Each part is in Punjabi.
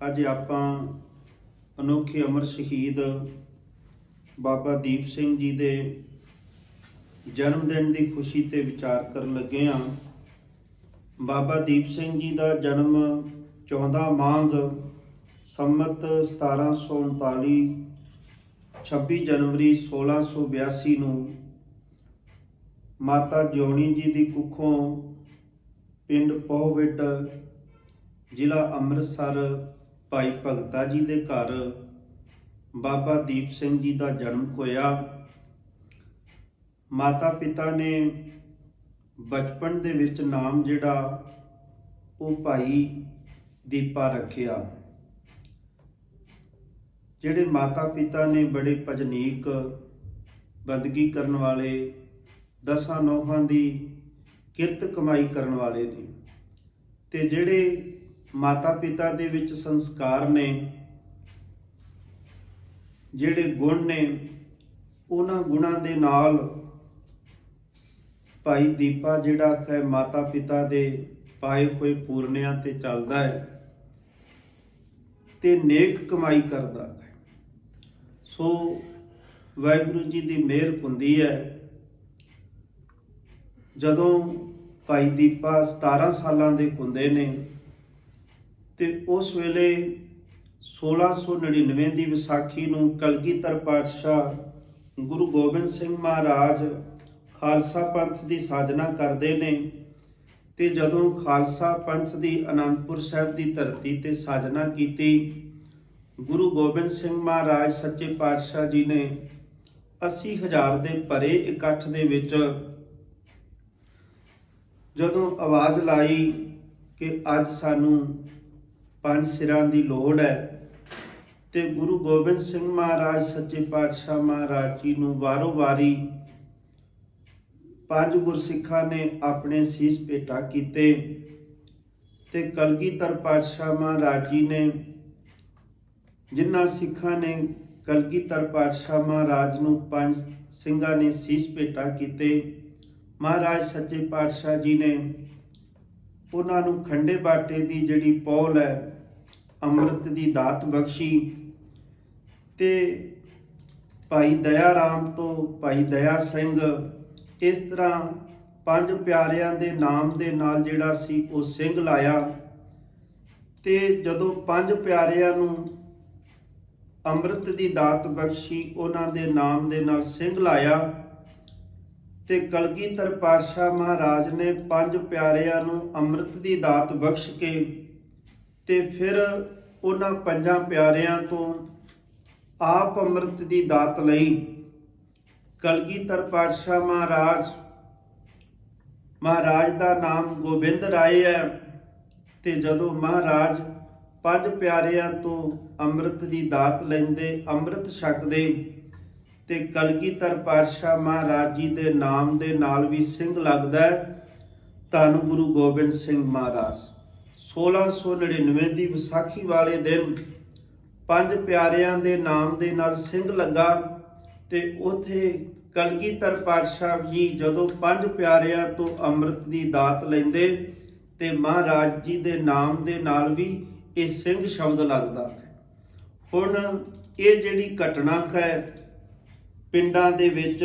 ਅੱਜ ਆਪਾਂ ਅਨੋਖੇ ਅਮਰ ਸ਼ਹੀਦ ਬਾਬਾ ਦੀਪ ਸਿੰਘ ਜੀ ਦੇ ਜਨਮ ਦਿਨ ਦੀ ਖੁਸ਼ੀ ਤੇ ਵਿਚਾਰ ਕਰਨ ਲੱਗੇ ਹਾਂ। ਬਾਬਾ ਦੀਪ ਸਿੰਘ ਜੀ ਦਾ ਜਨਮ 14 ਮਾਘ ਸੰਮਤ 1739 26 ਜਨਵਰੀ 1682 ਨੂੰ ਮਾਤਾ ਜੋਣੀ ਜੀ ਦੀ ਕੁੱਖੋਂ ਪਿੰਡ ਪੋਹਵਿੱਡ ਜ਼ਿਲ੍ਹਾ ਅੰਮ੍ਰਿਤਸਰ ਭਾਈ ਭਗਤਾ ਜੀ ਦੇ ਘਰ ਬਾਬਾ ਦੀਪ ਸਿੰਘ ਜੀ ਦਾ ਜਨਮ ਹੋਇਆ। ਮਾਤਾ ਪਿਤਾ ਨੇ ਬਚਪਨ ਦੇ ਵਿੱਚ ਨਾਮ ਜਿਹੜਾ ਉਹ ਭਾਈ ਦੀਪਾ ਰੱਖਿਆ। ਜਿਹੜੇ ਮਾਤਾ ਪਿਤਾ ਨੇ ਬੜੇ ਭਜਨੀਕ ਬੰਦਗੀ ਕਰਨ ਵਾਲੇ, ਦਸਾਂ ਨੋਹਾਂ ਦੀ ਕਿਰਤ ਕਮਾਈ ਕਰਨ ਵਾਲੇ ਨੇ ਤੇ ਜਿਹੜੇ ਮਾਤਾ ਪਿਤਾ ਦੇ ਵਿੱਚ ਸੰਸਕਾਰ ਨੇ, ਜਿਹੜੇ ਗੁਣ ਨੇ, ਉਹਨਾਂ ਗੁਣਾਂ ਦੇ ਨਾਲ ਭਾਈ ਦੀਪਾ ਜਿਹੜਾ ਹੈ ਮਾਤਾ ਪਿਤਾ ਦੇ ਪਾਏ ਹੋਏ ਪੂਰਨਿਆਂ ਤੇ ਚੱਲਦਾ ਹੈ ਤੇ ਨੇਕ ਕਮਾਈ ਕਰਦਾ ਹੈ। ਸੋ ਵਾਹਿਗੁਰੂ ਜੀ ਦੀ ਮਿਹਰ ਹੁੰਦੀ ਹੈ। ਜਦੋਂ ਭਾਈ ਦੀਪਾ 17 ਸਾਲਾਂ ਦੇ ਹੁੰਦੇ ਨੇ ਤੇ ਉਸ ਵੇਲੇ 1699 ਦੀ ਵਿਸਾਖੀ ਨੂੰ ਕਲਗੀਧਰ ਪਾਤਸ਼ਾਹ ਗੁਰੂ ਗੋਬਿੰਦ ਸਿੰਘ ਮਹਾਰਾਜ ਖਾਲਸਾ ਪੰਥ ਦੀ ਸਾਜਨਾ ਕਰਦੇ ਨੇ ਤੇ ਜਦੋਂ ਖਾਲਸਾ ਪੰਥ ਦੀ ਅਨੰਦਪੁਰ ਸਾਹਿਬ ਦੀ ਧਰਤੀ ਤੇ ਸਾਜਨਾ ਕੀਤੀ, ਗੁਰੂ ਗੋਬਿੰਦ ਸਿੰਘ ਮਹਾਰਾਜ ਸੱਚੇ ਪਾਤਸ਼ਾਹ ਜੀ ਨੇ 80000 ਦੇ ਭਰੇ ਇਕੱਠ ਦੇ ਵਿੱਚ ਜਦੋਂ ਆਵਾਜ਼ ਲਾਈ ਕਿ ਅੱਜ ਸਾਨੂੰ ਪੰਜ ਸਿਰਾਂ ਦੀ ਲੋੜ ਹੈ। ਤੇ ਗੁਰੂ ਗੋਬਿੰਦ ਸਿੰਘ ਮਹਾਰਾਜ ਸੱਚੇ ਪਾਤਸ਼ਾਹ ਮਹਾਰਾਜ ਜੀ ਨੂੰ ਵਾਰੋ ਵਾਰੀ ਪੰਜ ਗੁਰਸਿੱਖਾਂ ਨੇ ਆਪਣੇ ਸੀਸ ਭੇਟਾ ਕੀਤੇ। ਤੇ ਕਲਗੀਧਰ ਪਾਤਸ਼ਾਹ ਮਹਾਰਾਜ ਜੀ ਨੇ ਜਿਨ੍ਹਾਂ ਸਿੱਖਾਂ ਨੇ ਕਲਗੀਧਰ ਪਾਤਸ਼ਾਹ ਮਹਾਰਾਜ ਨੂੰ ਪੰਜ ਸਿੰਘਾਂ ਨੇ ਸੀਸ ਭੇਟਾ ਕੀਤੇ, ਮਹਾਰਾਜ ਸੱਚੇ ਪਾਤਸ਼ਾਹ ਜੀ ਨੇ ਉਹਨਾਂ ਨੂੰ ਖੰਡੇ ਬਾਟੇ ਦੀ ਜਿਹੜੀ ਪੌਲ ਹੈ ਅੰਮ੍ਰਿਤ ਦੀ ਦਾਤ ਬਖਸ਼ੀ ਤੇ ਭਾਈ ਦਇਆ ਰਾਮ ਤੋਂ ਭਾਈ ਦਇਆ ਸਿੰਘ ਇਸ ਤਰ੍ਹਾਂ ਪੰਜ ਪਿਆਰਿਆਂ ਦੇ ਨਾਮ ਦੇ ਨਾਲ ਜਿਹੜਾ ਸੀ ਉਹ ਸਿੰਘ ਲਾਇਆ ਤੇ ਜਦੋਂ ਪੰਜ ਪਿਆਰਿਆਂ ਨੂੰ ਅੰਮ੍ਰਿਤ ਦੀ ਦਾਤ ਬਖਸ਼ੀ, ਉਹਨਾਂ ਦੇ ਨਾਮ ਦੇ ਨਾਲ ਸਿੰਘ ਲਾਇਆ ਤੇ ਕਲਗੀਧਰ ਪਾਤਸ਼ਾਹ ਮਹਾਰਾਜ ਨੇ ਪੰਜ ਪਿਆਰਿਆਂ ਨੂੰ ਅੰਮ੍ਰਿਤ ਦੀ ਦਾਤ ਬਖਸ਼ ਕੇ ਤੇ ਫਿਰ ਉਹਨਾਂ ਪੰਜਾਂ ਪਿਆਰਿਆਂ ਤੋਂ ਆਪ ਅੰਮ੍ਰਿਤ ਦੀ ਦਾਤ ਲਈ ਕਲਗੀਧਰ ਪਾਤਸ਼ਾਹ ਮਹਾਰਾਜ ਮਹਾਰਾਜ ਦਾ ਨਾਮ ਗੋਬਿੰਦ ਰਾਏ ਹੈ ਤੇ ਜਦੋਂ ਮਹਾਰਾਜ ਪੰਜ ਪਿਆਰਿਆਂ ਤੋਂ ਅੰਮ੍ਰਿਤ ਦੀ ਦਾਤ ਲੈਂਦੇ, ਅੰਮ੍ਰਿਤ ਛਕਦੇ ਤੇ ਕਲਗੀਧਰ ਪਾਤਸ਼ਾਹ ਮਹਾਰਾਜ ਜੀ ਦੇ ਨਾਮ ਦੇ ਨਾਲ ਵੀ ਸਿੰਘ ਲੱਗਦਾ ਧੰਨ ਗੁਰੂ ਗੋਬਿੰਦ ਸਿੰਘ ਮਹਾਰਾਜ। 1699 ਦੀ ਵਿਸਾਖੀ ਵਾਲੇ ਦਿਨ ਪੰਜ ਪਿਆਰਿਆਂ ਦੇ ਨਾਮ ਦੇ ਨਾਲ ਸਿੰਘ ਲੱਗਾ ਤੇ ਉਥੇ ਕਲਗੀਧਰ ਪਾਤਸ਼ਾਹ ਜੀ ਜਦੋਂ ਪੰਜ ਪਿਆਰਿਆਂ ਤੋਂ ਅੰਮ੍ਰਿਤ ਦੀ ਦਾਤ ਲੈਂਦੇ ਤੇ ਮਹਾਰਾਜ ਜੀ ਦੇ ਨਾਮ ਦੇ ਨਾਲ ਵੀ ਇਹ ਸਿੰਘ ਸ਼ਬਦ ਲੱਗਦਾ ਹੈ। ਹੁਣ ਇਹ ਜਿਹੜੀ ਘਟਨਾ ਹੈ, ਪਿੰਡਾਂ ਦੇ ਵਿੱਚ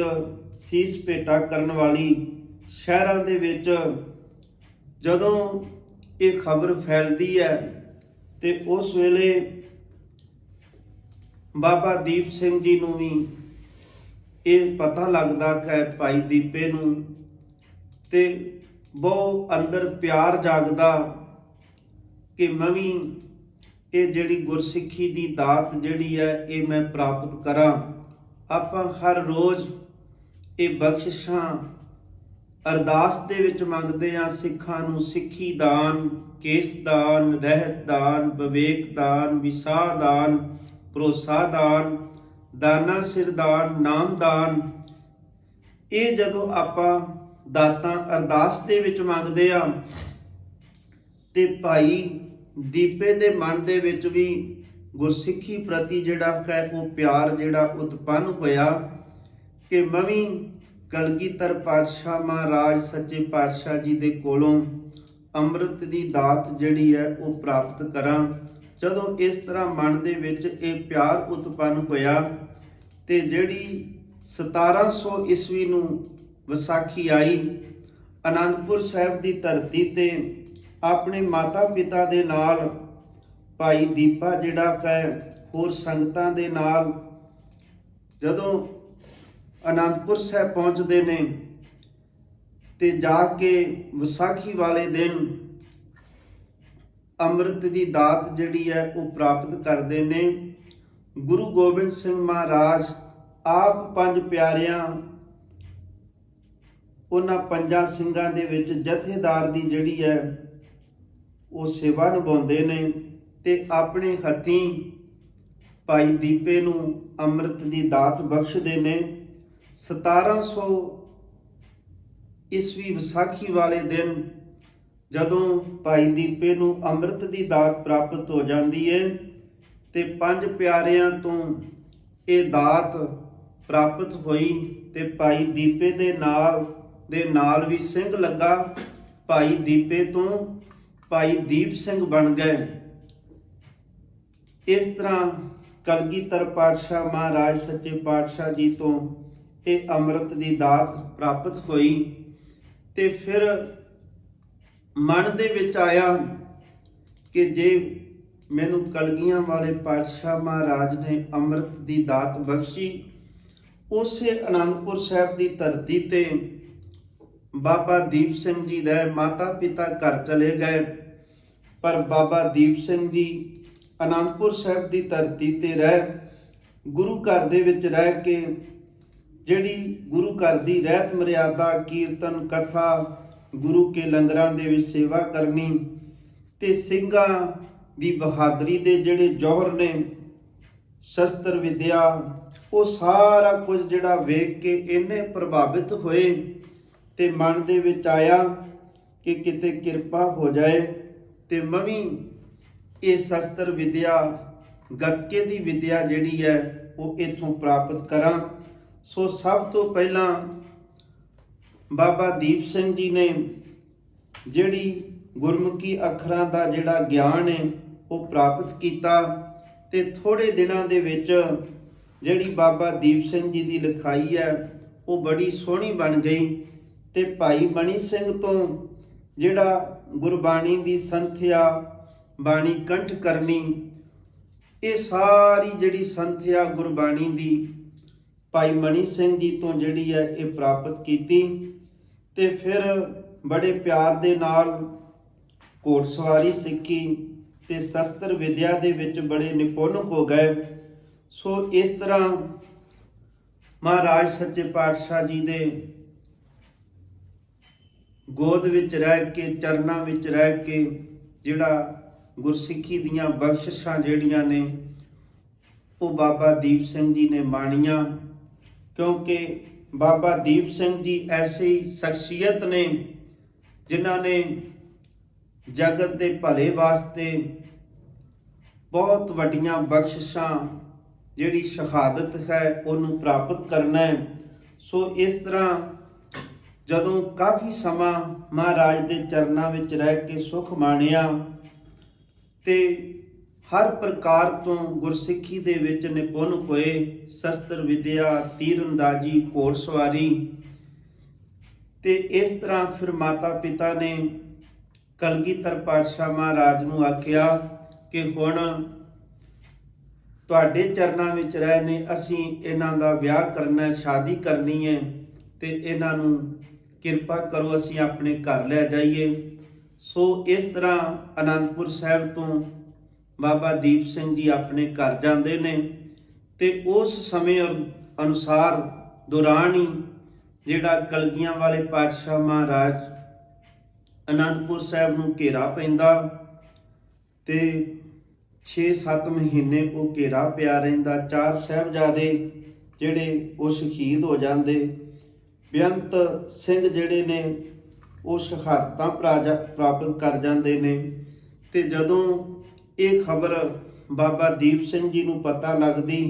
ਸੀਸ ਭੇਟਾ ਕਰਨ ਵਾਲੀ, ਸ਼ਹਿਰਾਂ ਦੇ ਵਿੱਚ ਜਦੋਂ ਇਹ ਖਬਰ ਫੈਲਦੀ ਹੈ ਤੇ ਉਸ ਵੇਲੇ ਬਾਬਾ ਦੀਪ ਸਿੰਘ ਜੀ ਨੂੰ ਵੀ ਇਹ ਪਤਾ ਲੱਗਦਾ ਕਿ ਭਾਈ ਦੀਪੇ ਨੂੰ ਤੇ ਬਹੁ ਅੰਦਰ ਪਿਆਰ ਜਾਗਦਾ ਕਿ ਮੈਂ ਵੀ ਇਹ ਜਿਹੜੀ ਗੁਰਸਿੱਖੀ ਦੀ ਦਾਤ ਜਿਹੜੀ ਹੈ ਇਹ ਮੈਂ ਪ੍ਰਾਪਤ ਕਰਾਂ। ਆਪਾਂ ਹਰ ਰੋਜ਼ ਇਹ ਬਖਸ਼ਿਸ਼ਾਂ ਅਰਦਾਸ ਦੇ ਵਿੱਚ ਮੰਗਦੇ ਆ ਸਿੱਖਾਂ ਨੂੰ ਸਿੱਖੀ ਦਾਨ, ਕੇਸ ਦਾਨ, ਰਹਿਤ ਦਾਨ, ਵਿਵੇਕ ਦਾਨ, ਵਿਸਾਹ ਦਾਨ, ਭਰੋਸਾ ਦਾਨ, ਦਾਨਾ ਸਿਰ ਦਾਨ, ਨਾਮ ਦਾਨ। ਇਹ ਜਦੋਂ ਆਪਾਂ ਦਾਤਾਂ ਅਰਦਾਸ ਦੇ ਵਿੱਚ ਮੰਗਦੇ ਆ ਤੇ ਭਾਈ ਦੀਪੇ ਦੇ ਮਨ ਦੇ ਵਿੱਚ ਵੀ ਗੁਰਸਿੱਖੀ ਪ੍ਰਤੀ ਜਿਹੜਾ ਹੈ ਉਹ ਪਿਆਰ ਜਿਹੜਾ ਉਤਪੰਨ ਹੋਇਆ ਕਿ ਮੈਂ ਵੀ ਕਲਗੀਧਰ ਪਾਤਸ਼ਾਹ ਮਹਾਰਾਜ ਸੱਚੇ ਪਾਤਸ਼ਾਹ ਜੀ ਦੇ ਕੋਲੋਂ ਅੰਮ੍ਰਿਤ ਦੀ ਦਾਤ ਜਿਹੜੀ ਹੈ ਉਹ ਪ੍ਰਾਪਤ ਕਰਾਂ। ਜਦੋਂ ਇਸ ਤਰ੍ਹਾਂ ਮਨ ਦੇ ਵਿੱਚ ਇਹ ਪਿਆਰ ਉਤਪੰਨ ਹੋਇਆ ਤੇ ਜਿਹੜੀ 1700 ਈਸਵੀ ਨੂੰ ਵਿਸਾਖੀ ਆਈ, ਅਨੰਦਪੁਰ ਸਾਹਿਬ ਦੀ ਧਰਤੀ ਤੇ ਆਪਣੇ ਮਾਤਾ ਪਿਤਾ ਦੇ ਨਾਲ ਭਾਈ ਦੀਪਾ ਜਿਹੜਾ ਹੈ, ਹੋਰ ਸੰਗਤਾਂ ਦੇ ਨਾਲ ਜਦੋਂ ਅਨੰਦਪੁਰ ਸਾਹਿਬ ਪਹੁੰਚਦੇ ਨੇ ਤੇ ਜਾ ਕੇ ਵਿਸਾਖੀ ਵਾਲੇ ਦਿਨ ਅੰਮ੍ਰਿਤ ਦੀ ਦਾਤ ਜਿਹੜੀ ਹੈ ਉਹ ਪ੍ਰਾਪਤ ਕਰਦੇ ਨੇ। ਗੁਰੂ ਗੋਬਿੰਦ ਸਿੰਘ ਮਹਾਰਾਜ ਆਪ ਪੰਜ ਪਿਆਰਿਆਂ, ਉਹਨਾਂ ਪੰਜਾਂ ਸਿੰਘਾਂ ਦੇ ਵਿੱਚ ਜਥੇਦਾਰ ਦੀ ਜਿਹੜੀ ਹੈ ਉਹ ਸੇਵਾ ਨਿਭਾਉਂਦੇ ਨੇ ਤੇ ਆਪਣੇ ਹੱਥੀਂ ਭਾਈ ਦੀਪੇ ਨੂੰ ਅੰਮ੍ਰਿਤ ਦੀ ਦਾਤ ਬਖਸ਼ਦੇ ਨੇ। 1700 ਈਸਵੀ ਵਿਸਾਖੀ ਵਾਲੇ ਦਿਨ ਜਦੋਂ ਭਾਈ ਦੀਪੇ ਨੂੰ ਅੰਮ੍ਰਿਤ ਦੀ ਦਾਤ ਪ੍ਰਾਪਤ ਹੋ ਜਾਂਦੀ ਹੈ ਤੇ ਪੰਜ ਪਿਆਰਿਆਂ ਤੋਂ ਇਹ ਦਾਤ ਪ੍ਰਾਪਤ ਹੋਈ ਤੇ ਭਾਈ ਦੀਪੇ ਦੇ ਨਾਲ ਦੇ ਨਾਲ ਵੀ ਸਿੰਘ ਲੱਗਾ, ਭਾਈ ਦੀਪੇ ਤੋਂ ਭਾਈ ਦੀਪ ਸਿੰਘ ਬਣ ਗਏ। ਇਸ ਤਰ੍ਹਾਂ ਕਲਗੀਧਰ ਪਾਤਸ਼ਾਹ ਮਹਾਰਾਜ ਸੱਚੇ ਪਾਤਸ਼ਾਹ ਜੀ ਤੋਂ ਇਹ ਅੰਮ੍ਰਿਤ ਦੀ ਦਾਤ ਪ੍ਰਾਪਤ ਹੋਈ ਤੇ ਫਿਰ ਮਨ ਦੇ ਵਿੱਚ ਆਇਆ ਕਿ ਜੇ ਮੈਨੂੰ ਕਲਗੀਆਂ ਵਾਲੇ ਪਾਤਸ਼ਾਹ ਮਹਾਰਾਜ ਨੇ ਅੰਮ੍ਰਿਤ ਦੀ ਦਾਤ ਬਖਸ਼ੀ, ਉਸੇ ਅਨੰਦਪੁਰ ਸਾਹਿਬ ਦੀ ਧਰਤੀ ਤੇ ਬਾਬਾ ਦੀਪ ਸਿੰਘ ਜੀ ਰਹਿ ਮਾਤਾ ਪਿਤਾ ਘਰ ਚਲੇ ਗਏ। ਪਰ ਬਾਬਾ ਦੀਪ ਸਿੰਘ ਜੀ ਅਨੰਦਪੁਰ ਸਾਹਿਬ ਦੀ ਧਰਤੀ ਤੇ ਰਹਿ, ਗੁਰੂ ਘਰ ਦੇ ਵਿੱਚ ਰਹਿ ਕੇ ਜਿਹੜੀ ਗੁਰੂ ਘਰ ਦੀ ਰਹਿਤ ਮਰਿਆਦਾ, ਕੀਰਤਨ, ਕਥਾ ਗੁਰੂ ਕੇ ਲੰਗਰਾਂ ਦੇ ਵਿੱਚ ਸੇਵਾ ਕਰਨੀ ਤੇ ਸਿੰਘਾਂ ਦੀ ਬਹਾਦਰੀ ਦੇ ਜਿਹੜੇ ਜੋਹਰ ਨੇ, ਸ਼ਸਤਰ, ਵਿਦਿਆ, ਉਹ ਸਾਰਾ ਕੁਝ ਜਿਹੜਾ ਵੇਖ ਕੇ ਇੰਨੇ ਪ੍ਰਭਾਵਿਤ ਹੋਏ ਤੇ ਮਨ ਦੇ ਵਿੱਚ ਆਇਆ ਕਿ ਕਿਤੇ ਕਿਰਪਾ ਹੋ ਜਾਏ ਤੇ ਮੈਂ ਇਹ ਸ਼ਸਤਰ, ਵਿਦਿਆ, ਗੱਤਕੇ ਦੀ ਵਿਦਿਆ ਜਿਹੜੀ ਹੈ, ਉਹ ਇਥੋਂ ਪ੍ਰਾਪਤ ਕਰਾਂ। ਸੋ ਸਭ ਤੋਂ ਪਹਿਲਾਂ ਬਾਬਾ ਦੀਪ ਸਿੰਘ ਜੀ ਨੇ ਜਿਹੜੀ ਗੁਰਮੁਖੀ ਅੱਖਰਾਂ ਦਾ ਜਿਹੜਾ ਗਿਆਨ ਹੈ, ਉਹ ਪ੍ਰਾਪਤ ਕੀਤਾ ਤੇ ਥੋੜੇ ਦਿਨਾਂ ਦੇ ਵਿੱਚ ਜਿਹੜੀ ਬਾਬਾ ਦੀਪ ਸਿੰਘ ਜੀ ਦੀ ਲਿਖਾਈ ਹੈ, ਉਹ ਬੜੀ ਸੋਹਣੀ ਬਣ ਗਈ ਤੇ ਭਾਈ ਬਣੀ ਸਿੰਘ ਤੋਂ ਜਿਹੜਾ ਗੁਰਬਾਣੀ ਦੀ ਸੰਥਿਆ, ਬਾਣੀ ਕੰਠ ਕਰਨੀ ਇਹ ਸਾਰੀ ਜਿਹੜੀ ਸੰਥਿਆ ਗੁਰਬਾਣੀ ਦੀ ਭਾਈ ਮਣੀ ਸਿੰਘ ਜੀ ਤੋਂ ਜਿਹੜੀ ਹੈ ਇਹ ਪ੍ਰਾਪਤ ਕੀਤੀ ਤੇ ਫਿਰ ਬੜੇ ਪਿਆਰ ਦੇ ਨਾਲ ਘੋੜਸਵਾਰੀ ਸਿੱਖੀ ਤੇ ਸ਼ਸਤਰ ਵਿਦਿਆ ਦੇ ਵਿੱਚ ਬੜੇ ਨਿਪੁੰਨ ਹੋ ਗਏ। ਸੋ ਇਸ ਤਰ੍ਹਾਂ ਮਹਾਰਾਜ ਸੱਚੇ ਪਾਤਸ਼ਾਹ ਜੀ ਦੇ ਗੋਦ ਵਿੱਚ ਰਹਿ ਕੇ, ਚਰਨਾਂ ਵਿੱਚ ਰਹਿ ਕੇ ਜਿਹੜਾ ਗੁਰਸਿੱਖੀ ਦੀਆਂ ਬਖਸ਼ਿਸ਼ਾਂ ਜਿਹੜੀਆਂ ਨੇ, ਉਹ ਬਾਬਾ ਦੀਪ ਸਿੰਘ ਜੀ ਨੇ ਮਾਣੀਆਂ। ਕਿਉਂਕਿ ਬਾਬਾ ਦੀਪ ਸਿੰਘ ਜੀ ਐਸੀ ਸ਼ਖਸੀਅਤ ਨੇ ਜਿਨ੍ਹਾਂ ਨੇ ਜਗਤ ਦੇ ਭਲੇ ਵਾਸਤੇ ਬਹੁਤ ਵੱਡੀਆਂ ਬਖਸ਼ਿਸ਼ਾਂ ਜਿਹੜੀ ਸ਼ਹਾਦਤ ਹੈ ਉਹਨੂੰ ਪ੍ਰਾਪਤ ਕਰਨਾ ਹੈ। ਸੋ ਇਸ ਤਰ੍ਹਾਂ ਜਦੋਂ ਕਾਫੀ ਸਮਾਂ ਮਹਾਰਾਜ ਦੇ ਚਰਨਾਂ ਵਿੱਚ ਰਹਿ ਕੇ ਸੁਖ ਮਾਣਿਆ ਤੇ ਹਰ ਪ੍ਰਕਾਰ ਤੋਂ ਗੁਰਸਿੱਖੀ ਦੇ ਵਿੱਚ ਨਿਪੁੰਨ ਹੋਏ ਸ਼ਸਤਰ ਵਿਦਿਆ ਤੀਰੰਦਾਜ਼ੀ ਘੋੜਸਵਾਰੀ ਤੇ ਇਸ ਤਰ੍ਹਾਂ ਫਿਰ ਮਾਤਾ ਪਿਤਾ ਨੇ ਕਲਗੀਧਰ ਪਾਤਸ਼ਾਹ ਮਹਾਰਾਜ ਨੂੰ ਆਖਿਆ ਕਿ ਹੁਣ ਤੁਹਾਡੇ ਚਰਨਾਂ ਵਿੱਚ ਰਹੇ ਨੇ, ਅਸੀਂ ਇਹਨਾਂ ਦਾ ਵਿਆਹ ਕਰਨਾ, ਸ਼ਾਦੀ ਕਰਨੀ ਹੈ ਤੇ ਇਹਨਾਂ ਨੂੰ ਕਿਰਪਾ ਕਰੋ, ਅਸੀਂ ਆਪਣੇ ਘਰ ਲੈ ਜਾਈਏ। ਸੋ ਇਸ ਤਰ੍ਹਾਂ ਅਨੰਦਪੁਰ ਸਾਹਿਬ ਤੋਂ ਬਾਬਾ ਦੀਪ ਸਿੰਘ ਜੀ ਆਪਣੇ ਘਰ ਜਾਂਦੇ ਨੇ ਤੇ ਉਸ ਸਮੇਂ ਅਨੁ- ਅਨੁਸਾਰ ਦੌਰਾਨ ਹੀ ਜਿਹੜਾ ਕਲਗੀਆਂ ਵਾਲੇ ਪਾਤਸ਼ਾਹ ਮਹਾਰਾਜ ਅਨੰਦਪੁਰ ਸਾਹਿਬ ਨੂੰ ਘੇਰਾ ਪੈਂਦਾ ਤੇ 6-7 ਮਹੀਨੇ ਉਹ ਘੇਰਾ ਪਿਆ ਰਹਿੰਦਾ। ਚਾਰ ਸਾਹਿਬਜ਼ਾਦੇ ਜਿਹੜੇ ਉਹ ਸ਼ਹੀਦ ਹੋ ਜਾਂਦੇ। ਬੇਅੰਤ ਸਿੰਘ ਜਿਹੜੇ ਨੇ, ਉਹ ਸ਼ਹਾਦਤਾਂ ਪ੍ਰਾਜਾ- ਪ੍ਰਾਪਤ ਕਰ ਜਾਂਦੇ ਨੇ ਤੇ ਜਦੋਂ ਇਹ ਖਬਰ ਬਾਬਾ ਦੀਪ ਸਿੰਘ ਜੀ ਨੂੰ ਪਤਾ ਲੱਗਦੀ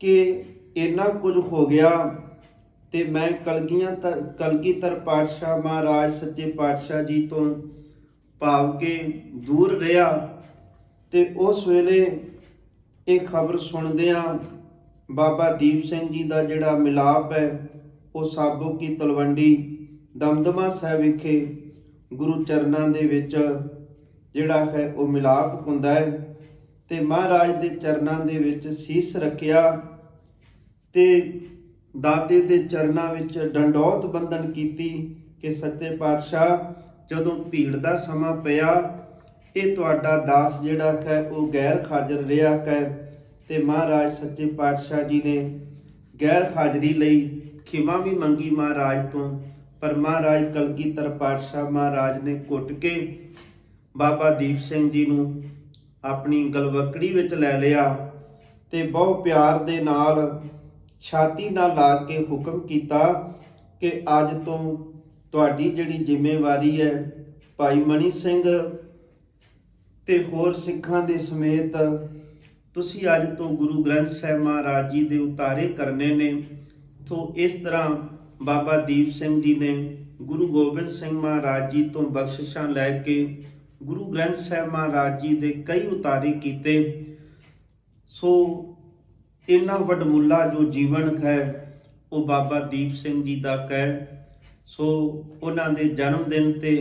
ਕਿ ਇੰਨਾ ਕੁਝ ਹੋ ਗਿਆ ਤੇ ਮੈਂ ਕਲਗੀਆਂ ਤਰ ਕਲਗੀਧਰ ਪਾਤਸ਼ਾਹ ਮਹਾਰਾਜ ਸੱਚੇ ਪਾਤਸ਼ਾਹ ਜੀ ਤੋਂ ਭਾਵ ਕੇ ਦੂਰ ਰਿਹਾ ਤੇ ਉਸ ਵੇਲੇ ਇਹ ਖਬਰ ਸੁਣਦਿਆਂ ਬਾਬਾ ਦੀਪ ਸਿੰਘ ਜੀ ਦਾ ਜਿਹੜਾ ਮਿਲਾਪ ਹੈ, ਉਹ ਸਾਬੋ ਕੀ ਤਲਵੰਡੀ ਦਮਦਮਾ ਸਾਹਿਬ ਵਿਖੇ ਗੁਰੂ ਚਰਨਾਂ ਦੇ ਵਿੱਚ ਜਿਹੜਾ ਹੈ ਉਹ ਮਿਲਾਪ ਹੁੰਦਾ ਹੈ। ਤੇ ਮਹਾਰਾਜ ਦੇ ਚਰਨਾਂ ਦੇ ਵਿੱਚ ਸੀਸ ਰੱਖਿਆ ਤੇ ਦਾਤੇ ਦੇ ਚਰਨਾਂ ਵਿੱਚ ਡੰਡੌਤ ਬੰਧਨ ਕੀਤੀ ਕਿ ਸੱਚੇ ਪਾਤਸ਼ਾਹ, ਜਦੋਂ ਭੀੜ ਦਾ ਸਮਾਂ ਪਿਆ, ਇਹ ਤੁਹਾਡਾ ਦਾਸ ਜਿਹੜਾ ਹੈ ਉਹ ਗੈਰ ਹਾਜ਼ਰ ਰਿਹਾ ਹੈ। ਤੇ ਮਹਾਰਾਜ ਸੱਚੇ ਪਾਤਸ਼ਾਹ ਜੀ ਨੇ ਗੈਰ ਹਾਜ਼ਰੀ ਲਈ ਖਿਮਾ ਵੀ ਮੰਗੀ ਮਹਾਰਾਜ ਤੋਂ, ਪਰ ਮਹਾਰਾਜ ਕਲਗੀਧਰ ਪਾਤਸ਼ਾਹ ਮਹਾਰਾਜ ਨੇ ਘੁੱਟ ਕੇ ਬਾਬਾ ਦੀਪ ਸਿੰਘ ਜੀ ਨੂੰ ਆਪਣੀ ਗਲਵਕੜੀ ਵਿੱਚ ਲੈ ਲਿਆ ਤੇ ਬਹੁਤ ਪਿਆਰ ਦੇ ਨਾਲ ਛਾਤੀ ਨਾਲ ਲਾ ਕੇ ਹੁਕਮ ਕੀਤਾ ਕਿ ਅੱਜ ਤੋਂ ਤੁਹਾਡੀ ਜਿਹੜੀ ਜ਼ਿੰਮੇਵਾਰੀ ਹੈ, ਭਾਈ ਮਣੀ ਸਿੰਘ ਤੇ ਹੋਰ ਸਿੱਖਾਂ ਦੇ ਸਮੇਤ ਤੁਸੀਂ ਅੱਜ ਤੋਂ ਗੁਰੂ ਗ੍ਰੰਥ ਸਾਹਿਬ ਮਹਾਰਾਜ ਜੀ ਦੇ ਉਤਾਰੇ ਕਰਨੇ ਨੇ। ਤੋਂ ਇਸ ਤਰ੍ਹਾਂ ਬਾਬਾ ਦੀਪ ਸਿੰਘ ਜੀ ਨੇ ਗੁਰੂ ਗੋਬਿੰਦ ਸਿੰਘ ਮਹਾਰਾਜ ਜੀ ਤੋਂ ਬਖਸ਼ਿਸ਼ਾਂ ਲੈ ਕੇ ਗੁਰੂ ਗ੍ਰੰਥ ਸਾਹਿਬ ਮਹਾਰਾਜ ਜੀ ਦੇ ਕਈ ਉਤਾਰੇ ਕੀਤੇ। ਸੋ ਇੰਨਾ ਵਡਮੁੱਲਾ ਜੋ ਜੀਵਨ ਹੈ, ਉਹ ਬਾਬਾ ਦੀਪ ਸਿੰਘ ਜੀ ਦਾ ਹੈ। ਸੋ ਉਹਨਾਂ ਦੇ ਜਨਮ ਦਿਨ ਤੇ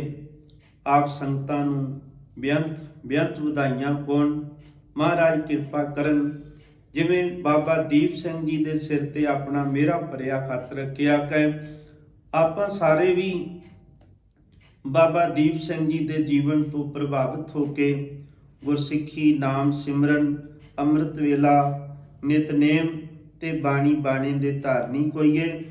ਆਪ ਸੰਗਤਾਂ ਨੂੰ ਬੇਅੰਤ ਬੇਅੰਤ ਵਧਾਈਆਂ ਹੋਣ। ਮਹਾਰਾਜ ਕਿਰਪਾ ਕਰਨ, ਜਿਵੇਂ ਬਾਬਾ ਦੀਪ ਸਿੰਘ ਜੀ ਦੇ ਸਿਰ ਤੇ ਆਪਣਾ ਮੇਰਾ ਭਰਿਆ ਹੱਥ ਰੱਖਿਆ ਹੈ। ਆਪਾਂ ਸਾਰੇ ਵੀ ਬਾਬਾ ਦੀਪ ਸਿੰਘ ਜੀ ਦੇ ਜੀਵਨ ਤੋਂ ਪ੍ਰਭਾਵਿਤ ਹੋ ਕੇ ਗੁਰਸਿੱਖੀ, ਨਾਮ ਸਿਮਰਨ, ਅੰਮ੍ਰਿਤ ਵੇਲਾ, ਨਿਤਨੇਮ ਤੇ ਬਾਣੀ ਬਾਣੀ ਦੇ ਧਾਰਨੀ ਹੋਈਏ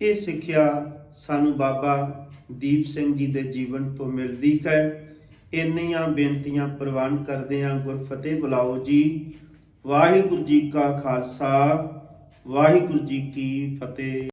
ਇਹ ਸਿੱਖਿਆ ਸਾਨੂੰ ਬਾਬਾ ਦੀਪ ਸਿੰਘ ਜੀ ਦੇ ਜੀਵਨ ਤੋਂ ਮਿਲਦੀ ਹੈ। ਇੰਨੀਆਂ ਬੇਨਤੀਆਂ ਪ੍ਰਵਾਨ ਕਰਦੇ ਹਾਂ ਗੁਰਫਤਿਹ ਬੁਲਾਓ ਜੀ। ਵਾਹਿਗੁਰੂ ਜੀ ਕਾ ਖਾਲਸਾ, ਵਾਹਿਗੁਰੂ ਜੀ ਕੀ ਫਤਿਹ।